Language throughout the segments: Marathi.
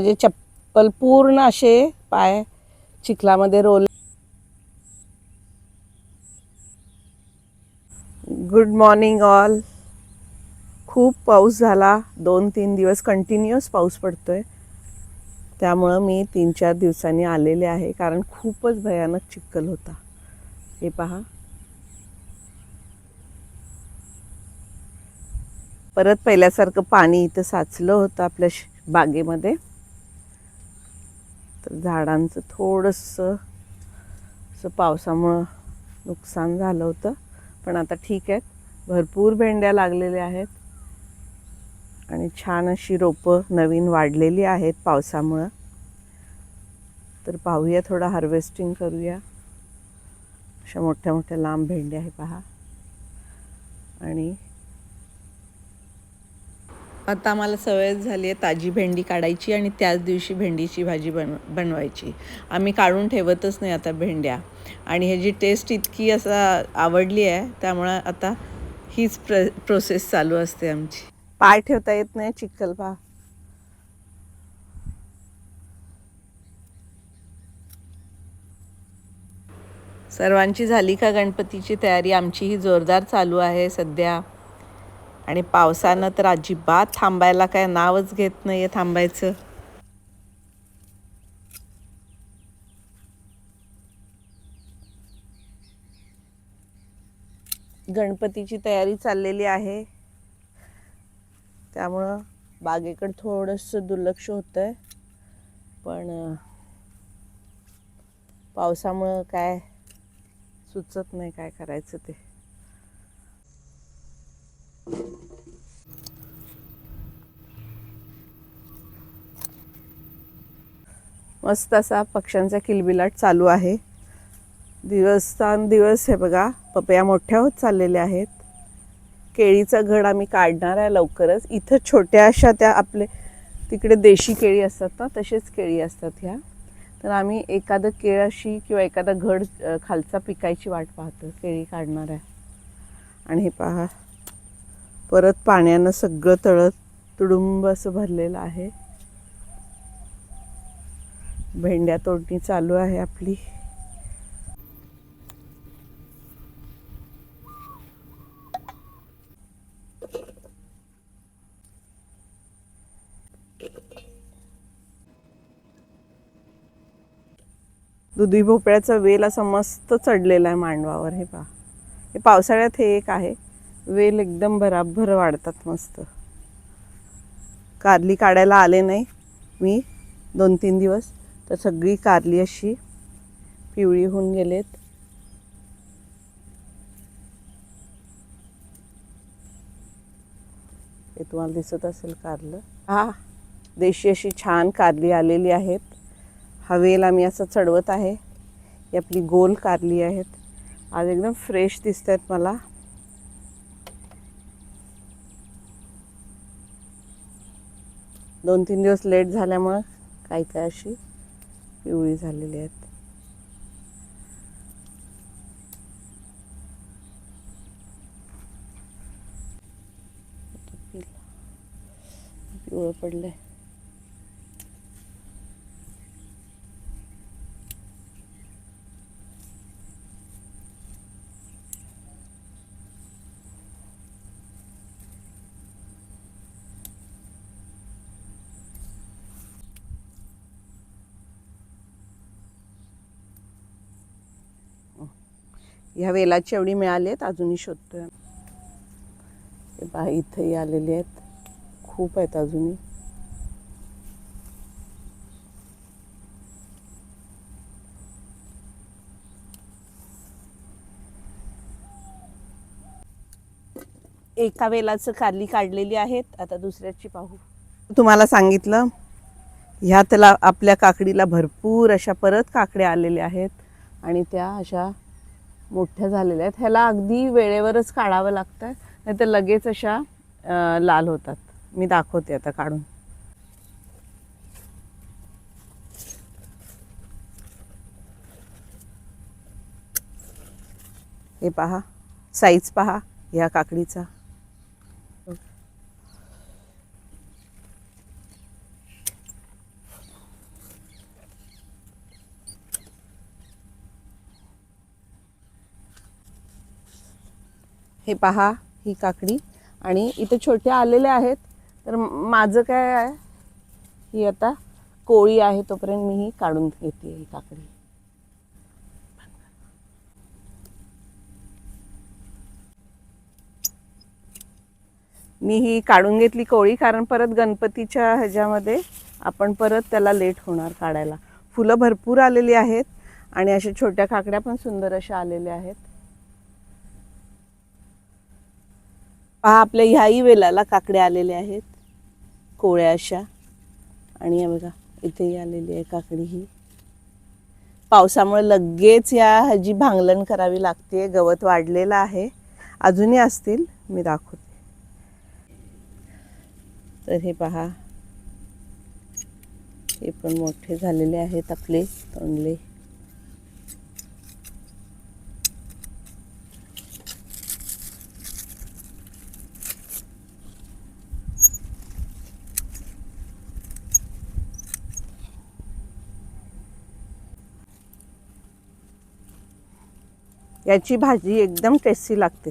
म्हणजे चप्पल पूर्ण असे पाय चिखलामध्ये रोल गुड मॉर्निंग ऑल खूप पाऊस झाला. दोन तीन दिवस कंटिन्युअस पाऊस पडतोय. त्यामुळं मी तीन चार दिवसांनी आलेले आहे. कारण खूपच भयानक चिखल होता. हे पहा. परत पहिल्यासारखं पाणी इथं साचलं होतं आपल्या श- बागेमध्ये. तर झाडांचं थोडंसं असं पावसामुळं नुकसान झालं होतं. पण आता ठीक आहेत. भरपूर भेंड्या लागलेल्या आहेत. आणि छान अशी रोपं नवीन वाढलेली आहेत पावसामुळं. तर पाहूया थोडं हार्वेस्टिंग करूया. अशा मोठ्या मोठ्या लांब भेंड्या आहे पहा. आणि आता आम्हाला सवय झाली आहे ताजी भेंडी काढायची आणि त्याच दिवशी भेंडीची भाजी बन बनवायची. आम्ही काढून ठेवतच नाही आता भेंड्या. आणि ह्याची टेस्ट इतकी असं आवडली आहे त्यामुळं आता हीच प्र प्रोसेस चालू असते आमची. पाय ठेवता येत नाही चिखल पहा. सर्वांची झाली का गणपतीची तयारी? आमचीही जोरदार चालू आहे सध्या. आणि पावसानं तर अजिबात थांबायला काय नावच घेत नाही आहे थांबायचं. गणपतीची तयारी चाललेली आहे. त्यामुळं बागेकडं थोडंसं दुर्लक्ष होतं आहे पण पावसामुळं काय सुचत नाही काय करायचं ते. मस्त असा पक्ष्यांचा किलबिलाट चालू आहे. दिवसान दिवस हे बघा पपया मोठ्या होत चाललेल्या आहेत. केळीचा घड आम्ही काढणार आहे लवकरच. इथं छोट्या अशा त्या आपले तिकडे देशी केळी असतात ना तसेच केळी असतात ह्या. तर आम्ही एखादं केळ अशी किंवा एखादा घड खालचा पिकायची वाट पाहतो. केळी काढणार आहे. आणि हे पहा. परत पाण्यानं सगळं तळत तुडुंब असं भरलेलं आहे. भेंड्या तोडणी चालू आहे आपली. दुधी भोपळ्याचा वेल असा मस्त चढलेला आहे मांडवावर हे पहा. हे पावसाळ्यात हे एक आहे. वेल एकदम भराभर वाढतात मस्त. कारली काढायला आले नाही मी दोन तीन दिवस. तर सगळी कारली अशी पिवळी होऊन गेलेत. हे तुम्हाला दिसत असेल कारलं. हा देशी अशी छान कारली आलेली आहेत. हवेला आम्ही असं चढवत आहे. ही आपली गोल कारली आहेत. आज एकदम फ्रेश दिसत आहेत मला. दोन तीन दिवस लेट झाल्यामुळं काही काय अशी पिवळी झालेली आहेत. पिवळं पडलंय. ह्या वेलाची एवढी मिळाली आहेत अजूनही शोधतोय. हे पहा इथंही आलेली आहेत. खूप आहेत अजूनही. एका वेलाचं कारली काढलेली आहेत. आता दुसऱ्याची पाहू. तुम्हाला सांगितलं ह्या त्याला आपल्या काकडीला भरपूर अशा परत काकड्या आलेल्या आहेत. आणि त्या अशा मोठ्या झालेल्या आहेत. ह्याला अगदी वेळेवरच काढावं लागतं नाही तर लगेच अशा लाल होतात. मी दाखवते आता काढून. हे पहा. साईज पहा. ह्या काकडीचा. हे पहा ही काकडी. आणि इथे छोट्या आलेल्या आहेत. तर माझं काय आहे? ही आता कोळी आहे तोपर्यंत मी ही काढून घेते ही काकडी. मी ही काढून घेतली कोळी कारण परत गणपतीच्या ह्याच्यामध्ये आपण परत त्याला लेट होणार काढायला. फुलं भरपूर आलेली आहेत आणि अशा छोट्या काकड्या पण सुंदर अशा आलेल्या आहेत. पहा आपल्या ह्याही वेलाला काकड्या आलेल्या आहेत. कोळ्या अशा. आणि बघा इथेही आलेली आहे काकडी ही. पावसामुळे लगेच या ह्याची भांगलन करावी लागते गवत वाढलेलं आहे. अजूनही असतील मी दाखवते. तर हे पहा. हे पण मोठे झालेले आहेत आपले तोंडले. याची भाजी एकदम टेस्टी लागते.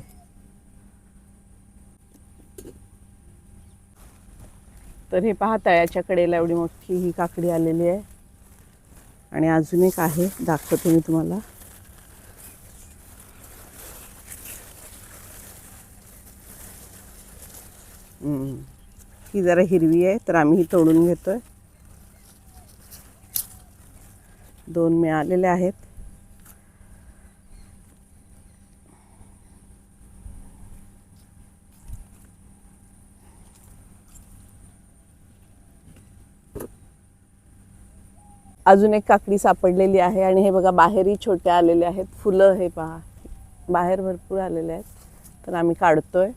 तर हे पहा तळ्याच्या कडेला एवढी मोठी ही काकडी आलेली आहे. आणि अजून एक आहे दाखवते मी तुम्हाला. ही जरा हिरवी आहे तर आम्ही ही तोडून घेतोय. दोन मिळालेले आहेत. अजून एक काकडी सापडलेली आहे आणि हे बघा बाहेरही छोट्या आलेल्या आहेत. फुलं हे पहा. बाहेर भरपूर आलेले आहेत. तर आम्ही काढतोय. आहे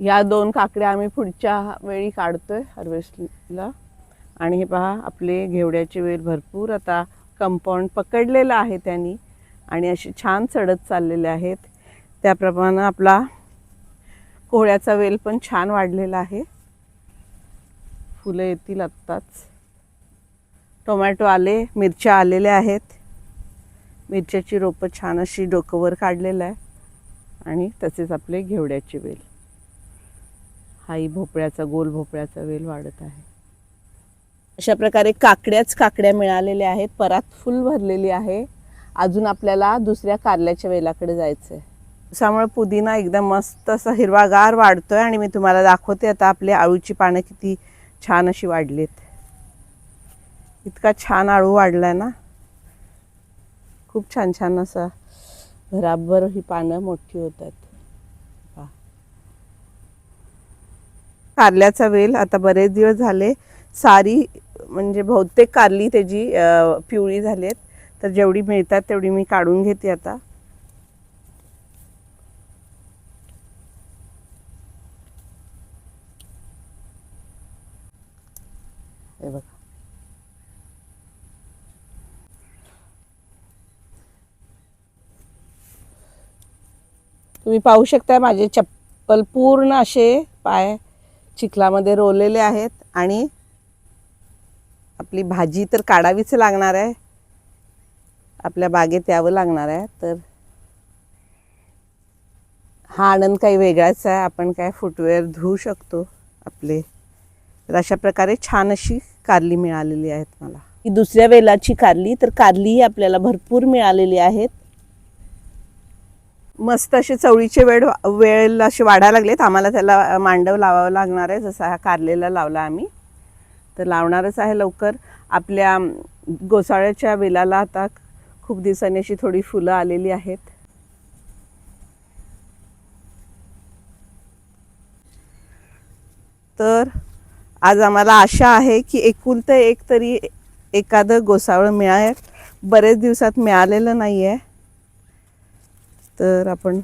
या दोन काकड्या आम्ही पुढच्या वेळी काढतोय हार्वेस्टला आणि हे पहा आपले घेवड्याचे वेल भरपूर. आता कंपाऊंड पकडलेलं आहे त्यांनी. आणि असे छान चढत चाललेले आहेत. त्याप्रमाणे आपला कोहळ्याचा वेल पण छान वाढलेला आहे. फुलं येतील आत्ताच. टोमॅटो आले मिरच्या आलेल्या आहेत. मिरच्याची रोपं छान अशी डोकंवर काढलेलं आहे. आणि तसेच आपले घेवड्याचे वेल. हाही भोपळ्याचा गोल भोपळ्याचा वेल वाढत आहे. अशा प्रकारे काकड्याच काकड्या मिळालेल्या आहेत. परात फुल भरलेली आहे. अजून आपल्याला दुसऱ्या कारल्याच्या वेलाकडे जायचं आहे त्यामुळे पुदिना एकदम मस्त असा हिरवागार वाढतो आहे आणि मी तुम्हाला दाखवते आता आपली आळूची पानं किती छान अशी वाढलीत. इतका छान आळू वाढला आहे ना. खूप छान छान असा भराभर ही पानं मोठी होत आहेत कारल्याचा वेल आता बरेच दिवस झाले. सारी म्हणजे बहुतेक कारली त्याची पिवळी झाली आहेत तर जेवढी मिळतात तेवढी मी काढून घेते आता हे बघा तुम्ही पाहू शकता माझे चप्पल पूर्ण असे पाय चिखलामध्ये रोवलेले आहेत आणि आपली भाजी तर काढावीच लागणार आहे. आपल्या बागेत यावं लागणार आहे. तर हा आनंद काही वेगळाच आहे. आपण काय फुटवेअर धुवू शकतो आपले. तर अशा प्रकारे छान अशी कारली मिळालेली आहेत मला. ही दुसऱ्या वेलाची कारली तर कारलीही आपल्याला भरपूर मिळालेली आहेत. मस्त असे चवळीचे वेळ वेळ असे वाढायला लागलेत. आम्हाला त्याला मांडव लावावं लागणार आहे. जसा हा कारलेला लावला आम्ही. तर लावणारच आहे लवकर. आपल्या गोसाळ्याच्या वेलाला आता खूप दिवसांनी अशी थोडी फुलं आलेली आहेत. तर आज आम्हाला आशा आहे की एकुलतं एक तरी एखादं गोसावळ मिळाय बरेच दिवसात मिळालेलं नाही आहे तर आपण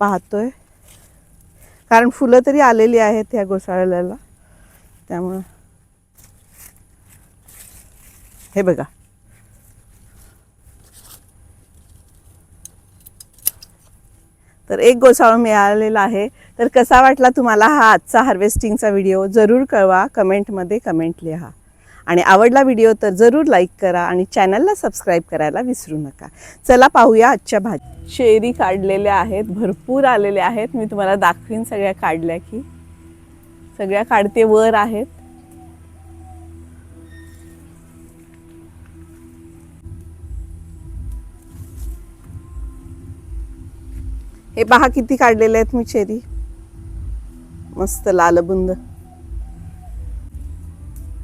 पाहतोय. कारण फुलं तरी आलेली आहेत ह्या गोसाळ्याला त्यामुळं हे बघा. तर एक गोसाळं मिळालेला आहे. तर कसा वाटला तुम्हाला हा आजचा हार्वेस्टिंगचा व्हिडिओ जरूर कळवा. कमेंटमध्ये कमेंट लिहा. आणि आवडला व्हिडिओ तर जरूर लाईक करा आणि चॅनलला सबस्क्राईब करायला विसरू नका. चला पाहूया आजच्या भाजी. शेरी काढलेल्या आहेत भरपूर आलेल्या आहेत. मी तुम्हाला दाखवीन सगळ्या काढल्या की. सगळ्या काढते वर आहेत. हे पहा किती काढलेले आहेत मी चेरी मस्त लालबुंद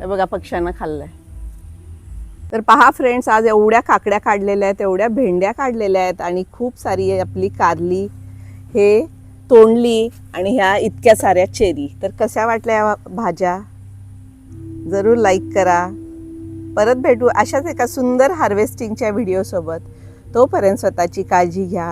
हे बघा पक्ष्यांना खाल्लंय. तर पहा फ्रेंड्स आज एवढ्या काकड्या काढलेल्या आहेत एवढ्या भेंड्या काढलेल्या आहेत आणि खूप सारी आपली कारली हे तोंडली आणि ह्या इतक्या साऱ्या चेरी. तर कशा वाटल्या या भाज्या? जरूर लाईक करा. परत भेटू अशाच एका सुंदर हार्वेस्टिंगच्या व्हिडिओसोबत तोपर्यंत स्वतःची काळजी घ्या.